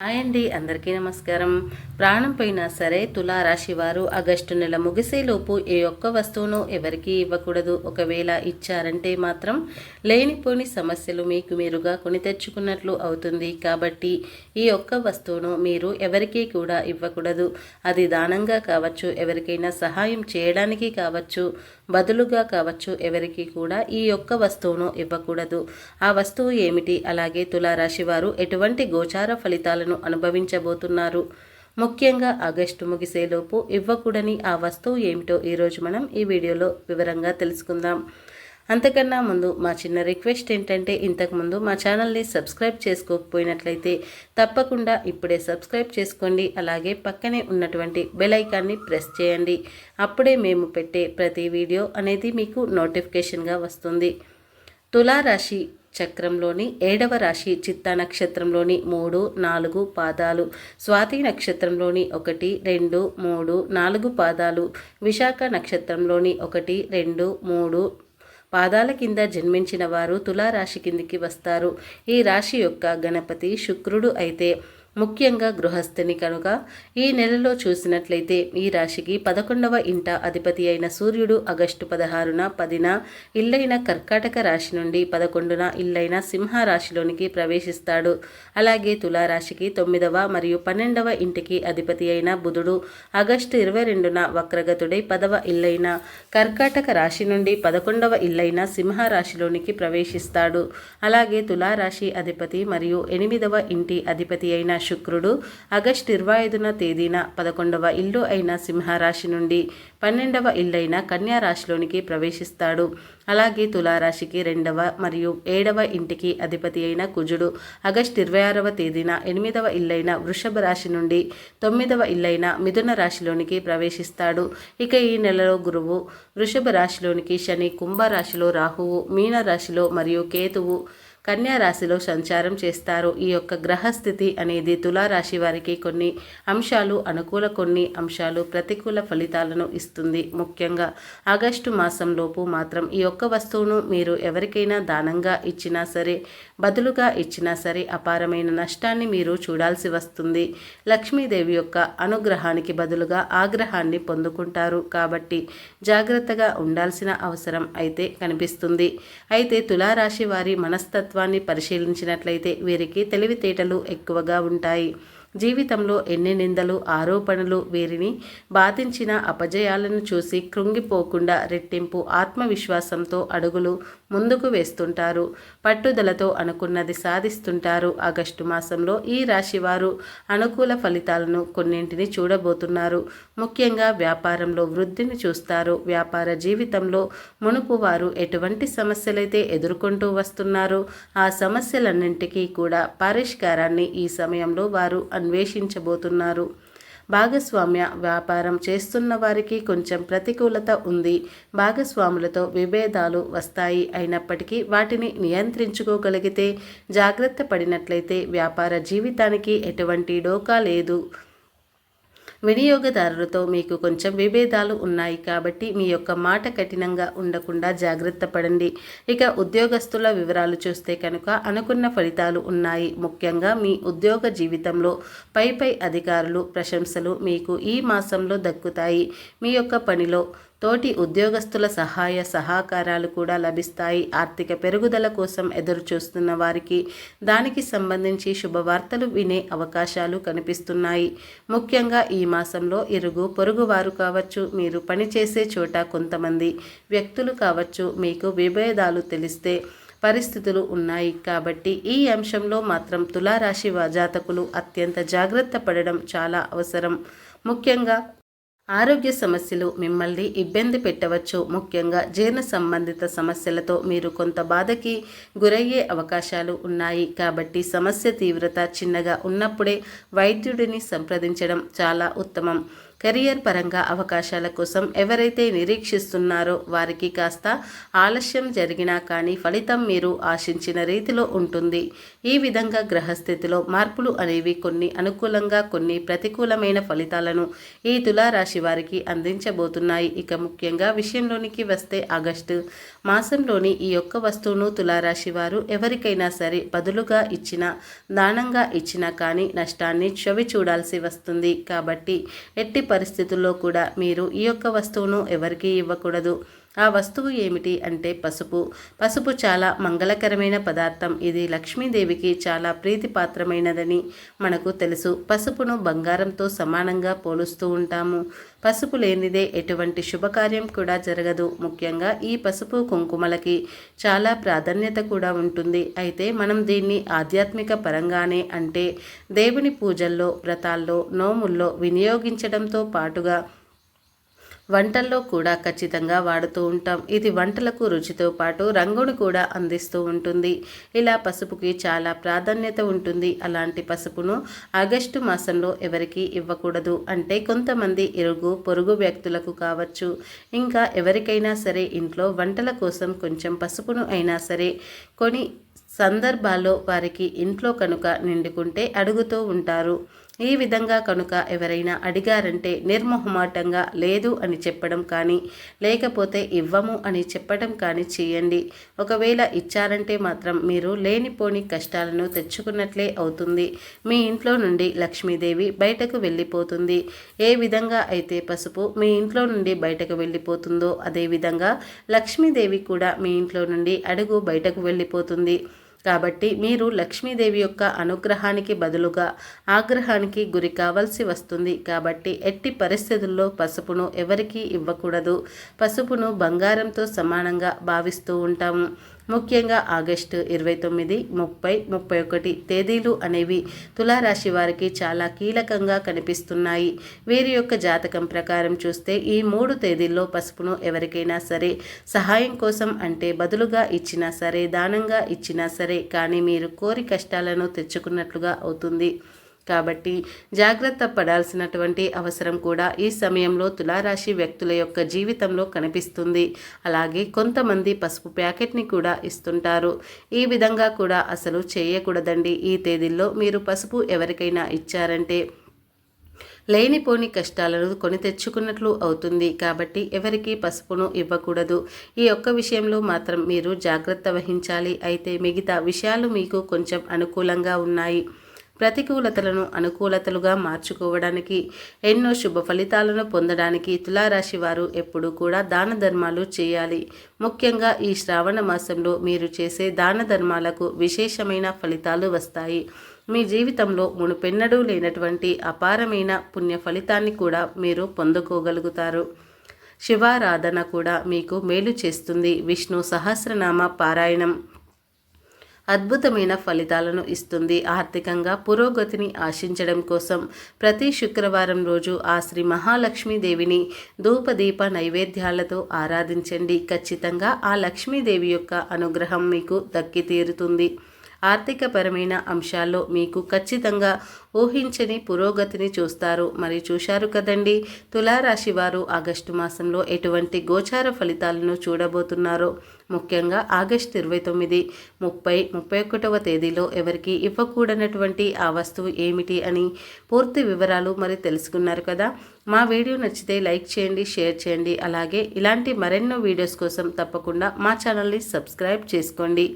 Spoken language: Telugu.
హాయ్ అండి అందరికీ నమస్కారం. ప్రాణం పోయినా సరే తులారాశి వారు ఆగస్టు నెల ముగిసేలోపు ఏ ఒక్క వస్తువును ఎవరికీ ఇవ్వకూడదు. ఒకవేళ ఇచ్చారంటే మాత్రం లేనిపోని సమస్యలు మీకు మీరుగా కొని తెచ్చుకున్నట్లు అవుతుంది. కాబట్టి ఈ ఒక్క వస్తువును మీరు ఎవరికీ కూడా ఇవ్వకూడదు. అది దానంగా కావచ్చు ఎవరికైనా సహాయం చేయడానికి కావచ్చు బదులుగా కావచ్చు ఎవరికి కూడా ఈ యొక్క వస్తువును ఇవ్వకూడదు. ఆ వస్తువు ఏమిటి? అలాగే తులారాశి వారు ఎటువంటి గోచార ఫలితాలను అనుభవించబోతున్నారు. ముఖ్యంగా ఆగస్టు ముగిసేలోపు ఇవ్వకూడని ఆ వస్తువు ఏమిటో ఈరోజు మనం ఈ వీడియోలో వివరంగా తెలుసుకుందాం. అంతకన్నా ముందు మా చిన్న రిక్వెస్ట్ ఏంటంటే ఇంతకుముందు మా ఛానల్ని సబ్స్క్రైబ్ చేసుకోకపోయినట్లయితే తప్పకుండా ఇప్పుడే సబ్స్క్రైబ్ చేసుకోండి. అలాగే పక్కనే ఉన్నటువంటి బెల్ ఐకాన్ని ప్రెస్ చేయండి. అప్పుడే మేము పెట్టే ప్రతి వీడియో అనేది మీకు నోటిఫికేషన్గా వస్తుంది. తులారాశి చక్రంలోని ఏడవ రాశి చిత్తా నక్షత్రంలోని మూడు నాలుగు పాదాలు స్వాతి నక్షత్రంలోని ఒకటి రెండు మూడు నాలుగు పాదాలు విశాఖ నక్షత్రంలోని ఒకటి రెండు మూడు పాదాల కింద జన్మించిన వారు తులారాశి కిందికి వస్తారు. ఈ రాశి యొక్క గణపతి శుక్రుడు అయితే ముఖ్యంగా గృహస్థిని కనుక ఈ నెలలో చూసినట్లయితే ఈ రాశికి పదకొండవ ఇంట అధిపతి అయిన సూర్యుడు ఆగస్టు పదహారున పదిన ఇల్లైన కర్కాటక రాశి నుండి పదకొండున ఇల్లైన సింహ రాశిలోనికి ప్రవేశిస్తాడు. అలాగే తులారాశికి తొమ్మిదవ మరియు పన్నెండవ ఇంటికి అధిపతి అయిన బుధుడు ఆగస్టు ఇరవై రెండున వక్రగతుడై పదవ ఇల్లైన కర్కాటక రాశి నుండి పదకొండవ ఇల్లైన సింహ రాశిలోనికి ప్రవేశిస్తాడు. అలాగే తులారాశి అధిపతి మరియు ఎనిమిదవ ఇంటి అధిపతి అయిన శుక్రుడు ఆగస్టు ఇరవై ఐదున తేదీన పదకొండవ ఇల్లు అయిన సింహరాశి నుండి పన్నెండవ ఇల్లైన కన్యా రాశిలోనికి ప్రవేశిస్తాడు. అలాగే తులారాశికి రెండవ మరియు ఏడవ ఇంటికి అధిపతి అయిన కుజుడు ఆగస్టు ఇరవై ఆరవ తేదీన ఎనిమిదవ ఇల్లైన వృషభ రాశి నుండి తొమ్మిదవ ఇల్లైన మిథున రాశిలోనికి ప్రవేశిస్తాడు. ఇక ఈ నెలలో గురువు వృషభ రాశిలోనికి శని కుంభరాశిలో రాహువు మీన రాశిలో మరియు కేతువు కన్యా రాశిలో సంచారం చేస్తారు. ఈ యొక్క గ్రహస్థితి అనేది తులారాశి వారికి కొన్ని అంశాలు అనుకూల కొన్ని అంశాలు ప్రతికూల ఫలితాలను ఇస్తుంది. ముఖ్యంగా ఆగస్టు మాసంలోపు మాత్రం ఈ యొక్క వస్తువును మీరు ఎవరికైనా దానంగా ఇచ్చినా సరే బదులుగా ఇచ్చినా సరే అపారమైన నష్టాన్ని మీరు చూడాల్సి వస్తుంది. లక్ష్మీదేవి యొక్క అనుగ్రహానికి బదులుగా ఆగ్రహాన్ని పొందుకుంటారు. కాబట్టి జాగ్రత్తగా ఉండాల్సిన అవసరం అయితే కనిపిస్తుంది. అయితే తులారాశి వారి మనస్తత్వాన్ని పరిశీలించినట్లయితే వీరికి తెలివితేటలు ఎక్కువగా ఉంటాయి. జీవితంలో ఎన్ని నిందలు ఆరోపణలు వీరిని బాధించిన అపజయాలను చూసి కృంగిపోకుండా రెట్టింపు ఆత్మవిశ్వాసంతో అడుగులు ముందుకు వేస్తుంటారు. పట్టుదలతో అనుకున్నది సాధిస్తుంటారు. ఆగస్టు మాసంలో ఈ రాశి వారు అనుకూల ఫలితాలను కొన్నింటిని చూడబోతున్నారు. ముఖ్యంగా వ్యాపారంలో వృద్ధిని చూస్తారు. వ్యాపార జీవితంలో మునుపు వారు ఎటువంటి సమస్యలైతే ఎదుర్కొంటూ వస్తున్నారో ఆ సమస్యలన్నింటికీ కూడా పరిష్కారాన్ని ఈ సమయంలో వారు అన్వేషించబోతున్నారు. భాగస్వామ్య వ్యాపారం చేస్తున్న వారికి కొంచెం ప్రతికూలత ఉంది. భాగస్వాములతో విభేదాలు వస్తాయి. అయినప్పటికీ వాటిని నియంత్రించుకోగలిగితే జాగ్రత్త పడినట్లయితే వ్యాపార జీవితానికి ఎటువంటి డోకా లేదు. వినియోగదారులతో మీకు కొంచెం విభేదాలు ఉన్నాయి కాబట్టి మీ యొక్క మాట కఠినంగా ఉండకుండా జాగ్రత్త పడండి. ఇక ఉద్యోగస్తుల వివరాలు చూస్తే కనుక అనుకున్న ఫలితాలు ఉన్నాయి. ముఖ్యంగా మీ ఉద్యోగ జీవితంలో పై పై అధికారులు ప్రశంసలు మీకు ఈ మాసంలో దక్కుతాయి. మీ యొక్క పనిలో తోటి ఉద్యోగస్తుల సహాయ సహకారాలు కూడా లభిస్తాయి. ఆర్థిక పెరుగుదల కోసం ఎదురు చూస్తున్న వారికి దానికి సంబంధించి శుభవార్తలు వినే అవకాశాలు కనిపిస్తున్నాయి. ముఖ్యంగా ఈ మాసంలో ఇరుగు పొరుగువారు కావచ్చు మీరు పనిచేసే చోట కొంతమంది వ్యక్తులు కావచ్చు మీకు విభేదాలు తెలిస్తే పరిస్థితులు ఉన్నాయి. కాబట్టి ఈ అంశంలో మాత్రం తులారాశి జాతకులు అత్యంత జాగ్రత్త పడడం చాలా అవసరం. ముఖ్యంగా ఆరోగ్య సమస్యలు మిమ్మల్ని ఇబ్బంది పెట్టవచ్చు. ముఖ్యంగా జీర్ణ సంబంధిత సమస్యలతో మీరు కొంత బాధకి గురయ్యే అవకాశాలు ఉన్నాయి. కాబట్టి సమస్య తీవ్రత చిన్నగా ఉన్నప్పుడే వైద్యుడిని సంప్రదించడం చాలా ఉత్తమం. కెరియర్ పరంగా అవకాశాల కోసం ఎవరైతే నిరీక్షిస్తున్నారో వారికి కాస్త ఆలస్యం జరిగినా కానీ ఫలితం మీరు ఆశించిన రీతిలో ఉంటుంది. ఈ విధంగా గ్రహస్థితిలో మార్పులు అనేవి కొన్ని అనుకూలంగా కొన్ని ప్రతికూలమైన ఫలితాలను ఈ తులారాశి వారికి అందించబోతున్నాయి. ఇక ముఖ్యంగా విషయంలోనికి వస్తే ఆగస్టు మాసంలోని ఈ యొక్క వస్తువును తులారాశి వారు ఎవరికైనా సరే బదులుగా ఇచ్చిన దానంగా ఇచ్చినా కానీ నష్టాన్ని చవి చూడాల్సి వస్తుంది. కాబట్టి ఎట్టి పరిస్థితుల్లో కూడా మీరు ఈ యొక్క వస్తువును ఎవరికీ ఇవ్వకూడదు. ఆ వస్తువు ఏమిటి అంటే పసుపు. పసుపు చాలా మంగళకరమైన పదార్థం. ఇది లక్ష్మీదేవికి చాలా ప్రీతిపాత్రమైనదని మనకు తెలుసు. పసుపును బంగారంతో సమానంగా పోలుస్తూ ఉంటాము. పసుపు లేనిదే ఎటువంటి శుభకార్యం కూడా జరగదు. ముఖ్యంగా ఈ పసుపు కుంకుమలకి చాలా ప్రాధాన్యత కూడా ఉంటుంది. అయితే మనం దీన్ని ఆధ్యాత్మిక పరంగానే అంటే దేవుని పూజల్లో వ్రతాల్లో నోముల్లో వినియోగించడంతో పాటుగా వంటల్లో కూడా ఖచ్చితంగా వాడుతూ ఉంటాం. ఇది వంటలకు రుచితో పాటు రంగును కూడా అందిస్తూ ఉంటుంది. ఇలా పసుపుకి చాలా ప్రాధాన్యత ఉంటుంది. అలాంటి పసుపును ఆగస్టు మాసంలో ఎవరికి ఇవ్వకూడదు. అంటే కొంతమంది ఇరుగు పొరుగు వ్యక్తులకు కావచ్చు. ఇంకా ఎవరికైనా సరే ఇంట్లో వంటల కోసం కొంచెం పసుపును అయినా సరే కొని సందర్భాల్లో వారికి ఇంట్లో కనుక నిండుకుంటే అడుగుతూ ఉంటారు. ఈ విధంగా కనుక ఎవరైనా అడిగారంటే నిర్మోహమాటంగా లేదు అని చెప్పడం కానీ లేకపోతే ఇవ్వము అని చెప్పడం కానీ చేయండి. ఒకవేళ ఇచ్చారంటే మాత్రం మీరు లేనిపోని కష్టాలను తెచ్చుకున్నట్లే అవుతుంది. మీ ఇంట్లో నుండి లక్ష్మీదేవి బయటకు వెళ్ళిపోతుంది. ఏ విధంగా అయితే పసుపు మీ ఇంట్లో నుండి బయటకు వెళ్ళిపోతుందో అదేవిధంగా లక్ష్మీదేవి కూడా మీ ఇంట్లో నుండి అడుగు బయటకు వెళ్ళిపోతుంది. కాబట్టి మీరు లక్ష్మీదేవి యొక్క అనుగ్రహానికి బదులుగా ఆగ్రహానికి గురి కావాల్సి వస్తుంది. కాబట్టి ఎట్టి పరిస్థితుల్లో పసుపును ఎవరికీ ఇవ్వకూడదు. పసుపును బంగారంతో సమానంగా భావిస్తూ ఉంటాము. ముఖ్యంగా ఆగస్టు ఇరవై తొమ్మిది ముప్పై ముప్పై ఒకటి తేదీలు అనేవి తులారాశి వారికి చాలా కీలకంగా కనిపిస్తున్నాయి. వీరి యొక్క జాతకం ప్రకారం చూస్తే ఈ మూడు తేదీల్లో పసుపును ఎవరికైనా సరే సహాయం కోసం అంటే బదులుగా ఇచ్చినా సరే దానంగా ఇచ్చినా సరే కానీ మీరు కోరి కష్టాలను తెచ్చుకున్నట్లుగా అవుతుంది. కాబట్టి జాగ్రత్త పడాల్సినటువంటి అవసరం కూడా ఈ సమయంలో తులారాశి వ్యక్తుల యొక్క జీవితంలో కనిపిస్తుంది. అలాగే కొంతమంది పసుపు ప్యాకెట్ని కూడా ఇస్తుంటారు. ఈ విధంగా కూడా అసలు చేయకూడదండి. ఈ తేదీల్లో మీరు పసుపు ఎవరికైనా ఇచ్చారంటే లేనిపోని కష్టాలను కొని తెచ్చుకున్నట్లు అవుతుంది. కాబట్టి ఎవరికి పసుపును ఇవ్వకూడదు. ఈ ఒక్క విషయంలో మాత్రం మీరు జాగ్రత్త వహించాలి. అయితే మిగతా విషయాలు మీకు కొంచెం అనుకూలంగా ఉన్నాయి. ప్రతికూలతలను అనుకూలతలుగా మార్చుకోవడానికి ఎన్నో శుభ ఫలితాలను పొందడానికి తులారాశి వారు ఎప్పుడూ కూడా దాన ధర్మాలు చేయాలి. ముఖ్యంగా ఈ శ్రావణ మాసంలో మీరు చేసే దాన ధర్మాలకు విశేషమైన ఫలితాలు వస్తాయి. మీ జీవితంలో మునుపెన్నడూ లేనటువంటి అపారమైన పుణ్య ఫలితాన్ని కూడా మీరు పొందుకోగలుగుతారు. శివారాధన కూడా మీకు మేలు చేస్తుంది. విష్ణు సహస్రనామ పారాయణం. అద్భుతమైన ఫలితాలను ఇస్తుంది. ఆర్థికంగా పురోగతిని ఆశించడం కోసం ప్రతి శుక్రవారం రోజు ఆ శ్రీ మహాలక్ష్మీదేవిని ధూపదీప నైవేద్యాలతో ఆరాధించండి. ఖచ్చితంగా ఆ లక్ష్మీదేవి యొక్క అనుగ్రహం మీకు దక్కి తీరుతుంది ఆర్థికపరమైన అంశాల్లో మీకు ఖచ్చితంగా ఊహించని పురోగతిని చూస్తారు. మరి చూశారు కదండి? తులారాశి వారు ఆగస్టు మాసంలో ఎటువంటి గోచార ఫలితాలను చూడబోతున్నారో? ముఖ్యంగా ఆగస్టు ఇరవై తొమ్మిది ముప్పై ముప్పై ఒకటవ తేదీలో ఎవరికి ఇవ్వకూడనటువంటి ఆ వస్తువు ఏమిటి అని పూర్తి వివరాలు మరి తెలుసుకున్నారు కదా? మా వీడియో నచ్చితే లైక్ చేయండి షేర్ చేయండి. అలాగే ఇలాంటి మరెన్నో వీడియోస్ కోసం తప్పకుండా మా ఛానల్ని సబ్స్క్రైబ్ చేసుకోండి.